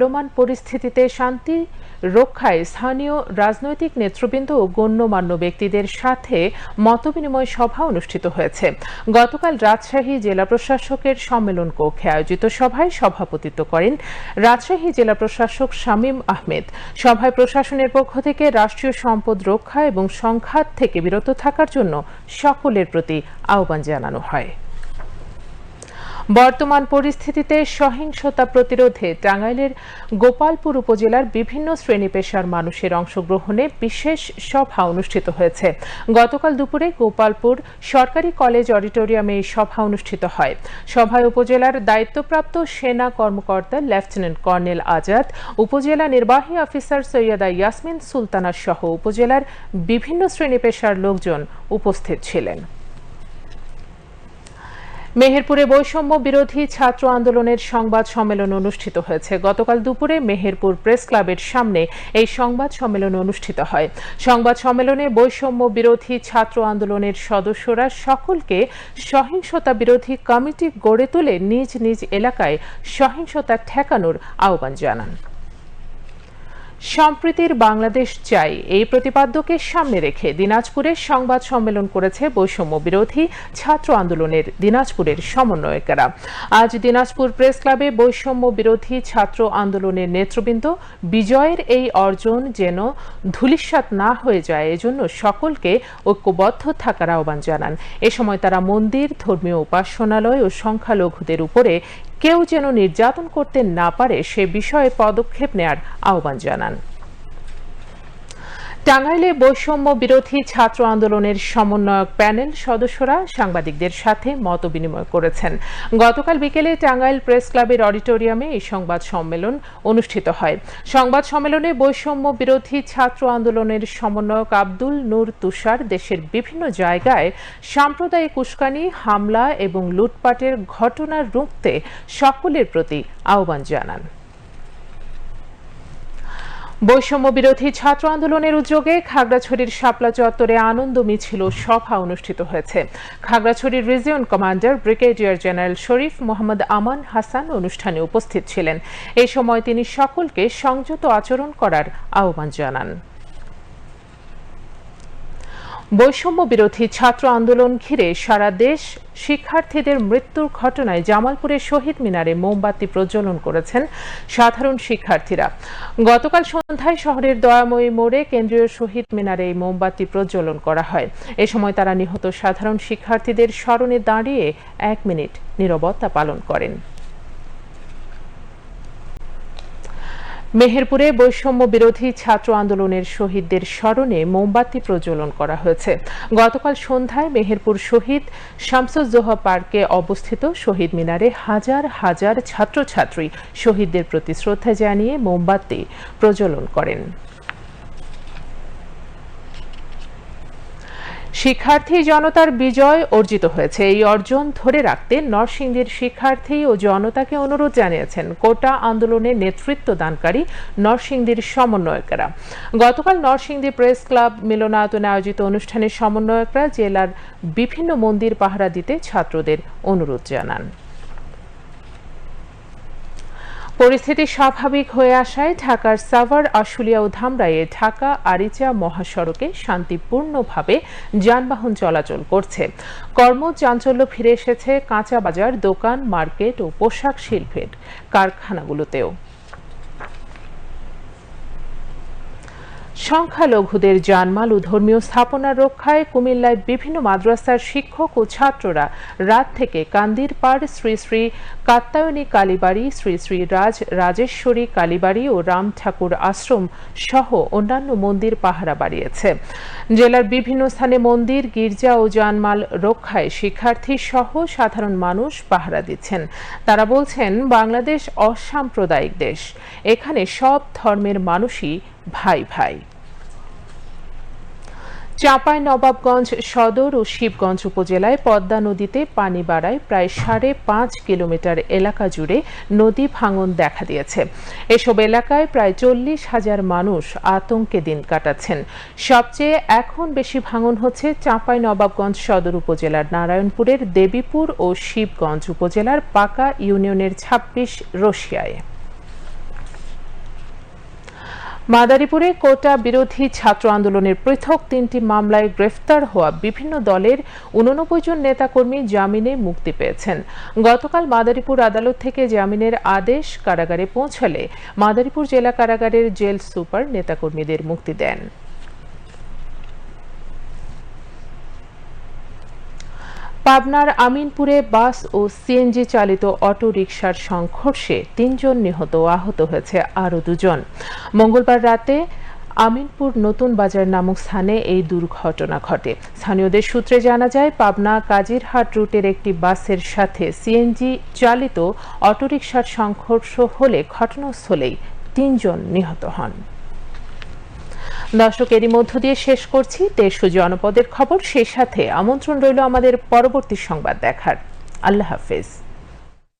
চলমান পরিস্থিতিতে শান্তি রক্ষায় স্থানীয় রাজনৈতিক নেতৃবৃন্দ ও গণ্যমান্য ব্যক্তিদের সাথে মতবিনিময় সভা অনুষ্ঠিত হয়েছে। গতকাল রাজশাহী জেলা প্রশাসকের সম্মেলন কক্ষে আয়োজিত সভায় সভাপতিত্ব করেন রাজশাহী জেলা প্রশাসক শামীম আহমেদ। সভায় প্রশাসনের পক্ষ থেকে রাষ্ট্রীয় সম্পদ রক্ষা এবং সংঘাত থেকে বিরত থাকার জন্য সকলের প্রতি আহ্বান জানানো হয়। বর্তমান পরিস্থিতিতে সহিংসতা প্রতিরোধে টাঙ্গাইলের গোপালপুর উপজেলার বিভিন্ন শ্রেণি পেশার মানুষের অংশগ্রহণে বিশেষ সভা অনুষ্ঠিত হয়েছে। গতকাল দুপুরে গোপালপুর সরকারি কলেজ অডিটোরিয়ামে এই সভা অনুষ্ঠিত হয়। সভায় উপজেলার দায়িত্বপ্রাপ্ত সেনা কর্মকর্তা লেফটেন্যান্ট কর্নেল আজাদ, উপজেলা নির্বাহী অফিসার সৈয়দা ইয়াসমিন সুলতানা সহ উপজেলার বিভিন্ন শ্রেণি পেশার লোকজন উপস্থিত ছিলেন। মেহেরপুরে বৈষম্য বিরোধী ছাত্র আন্দোলনের সংবাদ সম্মেলন অনুষ্ঠিত হয়েছে। গতকাল দুপুরে মেহেরপুর প্রেস ক্লাবের সামনে এই সংবাদ সম্মেলন অনুষ্ঠিত হয়। সংবাদ সম্মেলনে বৈষম্য বিরোধী ছাত্র আন্দোলনের সদস্যরা সকলকে সহিংসতা বিরোধী কমিটি গড়ে তুলে নিজ নিজ এলাকায় সহিংসতা ঠেকানোর আহ্বান জানান। সম্প্রীতির বাংলাদেশ চাই, এই প্রতিপাদ্যকে সামনে রেখে দিনাজপুরে সংবাদ সম্মেলন করেছে বৈষম্য বিরোধী ছাত্র আন্দোলনের দিনাজপুরের সমন্বয়কেরা। আজ দিনাজপুর প্রেস ক্লাবে বৈষম্য বিরোধী ছাত্র আন্দোলনের নেতৃবৃন্দ বিজয়ের এই অর্জন যেন ধূলিসাৎ না হয়ে যায়, এজন্য সকলকে ঐক্যবদ্ধ থাকার আহ্বান জানান। এ সময় তারা মন্দির, ধর্মীয় উপাসনালয় ও সংখ্যালঘুদের উপরে কেউ যেন নির্যাতন করতে না পারে, সে বিষয়ে পদক্ষেপ নেয়ার আহ্বান জানান। টাঙ্গাইলে বৈষম্য বিরোধী ছাত্র আন্দোলনের সমন্বয়ক প্যানেল সদস্যরা সাংবাদিকদের সাথে মত বিনিময় করেছেন। গতকাল বিকেলে টাঙ্গাইল প্রেস ক্লাবের অডিটোরিয়ামে এই সংবাদ সম্মেলন অনুষ্ঠিত হয়। সংবাদ সম্মেলনে বৈষম্য বিরোধী ছাত্র আন্দোলনের সমন্বয়ক আব্দুল নূর তুষার দেশের বিভিন্ন জায়গায় সাম্প্রদায়িক উস্কানি, হামলা এবং লুটপাটের ঘটনা রুখতে সকলের প্রতি আহ্বান জানান। বৈষম্য বিরোধী ছাত্র আন্দোলনের উদ্যোগে খাগড়াছড়ির শাপলা চত্বরে আনন্দ মিছিল সভা অনুষ্ঠিত হয়েছে। খাগড়াছড়ির region commander brigadier general Sharif Mohammad Aman Hasan অনুষ্ঠানে উপস্থিত ছিলেন। এ সময় তিনি সকলকে সংযত আচরণ করার আহ্বান জানান। বৈষম্য বিরোধী ছাত্র আন্দোলন ঘিরে সারা দেশ শিক্ষার্থীদের মৃত্যুর ঘটনায় জামালপুরের শহীদ মিনারে মোমবাতি প্রজ্বলন করেছেন সাধারণ শিক্ষার্থীরা। গতকাল সন্ধ্যায় শহরের দয়াময়ী মোড়ে কেন্দ্রীয় শহীদ মিনারে এই মোমবাতি প্রজ্বলন করা হয়। এ সময় তারা নিহত সাধারণ শিক্ষার্থীদের স্মরণে দাঁড়িয়ে এক মিনিট নিরবতা পালন করেন। মেহেরপুরে বৈষম্য বিরোধী ছাত্র আন্দোলনের শহীদদের স্মরণে মোমবাতি প্রজ্বলন করা হয়েছে। গতকাল সন্ধ্যায় মেহেরপুর শহীদ শামসুজ্জোহা পার্কে অবস্থিত শহীদ মিনারে হাজার হাজার ছাত্রছাত্রী শহীদদের প্রতি শ্রদ্ধা জানিয়ে মোমবাতি প্রজ্বলন করেন। শিক্ষার্থী জনতার বিজয় অর্জিত হয়েছে। এই অর্জন ধরে রাখতে নরসিংদীর শিক্ষার্থী ও জনতাকে অনুরোধ জানিয়েছেন কোটা আন্দোলনে নেতৃত্ব দানকারী নরসিংদীর সমন্বয়করা। গতকাল নরসিংদী প্রেস ক্লাব মিলনায়তনে আয়োজিত অনুষ্ঠানের সমন্বয়করা জেলার বিভিন্ন মন্দির পাহারা দিতে ছাত্রদের অনুরোধ জানান। পরিস্থিতি স্বাভাবিক হয়ে আসায় ঢাকার সাভার, আশুলিয়া ও ধামরাইয়ে ঢাকা, আরিচা মহাসড়কে শান্তিপূর্ণভাবে যানবাহন চলাচল করছে। কর্মচাঞ্চল্য ফিরে এসেছে কাঁচা বাজার, দোকান, মার্কেট ও পোশাক শিল্পের কারখানাগুলোতেও। সংখ্যালঘুদের জানমাল ও ধর্মীয় স্থাপনা রক্ষায় কুমিল্লায় বিভিন্ন মাদ্রাসার শিক্ষক ও ছাত্ররা রাত থেকে কান্দির পাড়, শ্রী শ্রী কাত্তায়নী কালীবাড়ি, শ্রী শ্রী রাজ রাজেশ্বরী কালীবাড়ি ও রাম ঠাকুর আশ্রম সহ অন্যান্য মন্দির পাহারা বাড়িয়েছে। জেলার বিভিন্ন স্থানে মন্দির, গির্জা ও জানমাল রক্ষায় শিক্ষার্থী সহ সাধারণ মানুষ পাহারা দিচ্ছেন। তারা বলছেন, বাংলাদেশ অসাম্প্রদায়িক দেশ। এখানে সব ধর্মের মানুষই ভাই ভাই। চাঁপাই নবাবগঞ্জ সদর ও শিবগঞ্জ উপজেলায় পদ্মা নদীতে পানি বাড়ায় প্রায় সাড়ে পাঁচ কিলোমিটার এলাকা জুড়ে নদী ভাঙন দেখা দিয়েছে। এসব এলাকায় প্রায় চল্লিশ হাজার মানুষ আতঙ্কে দিন কাটাচ্ছেন। সবচেয়ে এখন বেশি ভাঙন হচ্ছে চাঁপাই নবাবগঞ্জ সদর উপজেলার নারায়ণপুরের দেবীপুর ও শিবগঞ্জ উপজেলার পাকা ইউনিয়নের ছাব্বিশ রশিয়ায় মাদারীপুরে কোটা বিরোধী ছাত্র আন্দোলনের পৃথক তিনটি মামলায় গ্রেফতার হওয়া বিভিন্ন দলের উননব্বই জন নেতাকর্মী জামিনে মুক্তি পেয়েছেন। গতকাল মাদারীপুর আদালত থেকে জামিনের আদেশ কারাগারে পৌঁছালে মাদারীপুর জেলা কারাগারের জেল সুপার নেতাকর্মীদের মুক্তি দেন। পাবনার আমিনপুরে বাস ও সিএনজি চালিত অটো রিকশার সংঘর্ষে তিনজন নিহত ও আহত হয়েছে আরও দুজন। মঙ্গলবার রাতে আমিনপুর নতুন বাজার নামক স্থানে এই দুর্ঘটনা ঘটে। স্থানীয়দের সূত্রে জানা যায়, পাবনা কাজিরহাট রুটের একটি বাসের সাথে সিএনজি চালিত অটোরিকশার সংঘর্ষ হলে ঘটনাস্থলেই তিনজন নিহত হন। দর্শক, এরই মধ্য দিয়ে শেষ করছি দেশ জনপদের খবর। সেই সাথে আমন্ত্রণ রইল আমাদের পরবর্তী সংবাদ দেখার। আল্লাহ হাফেজ।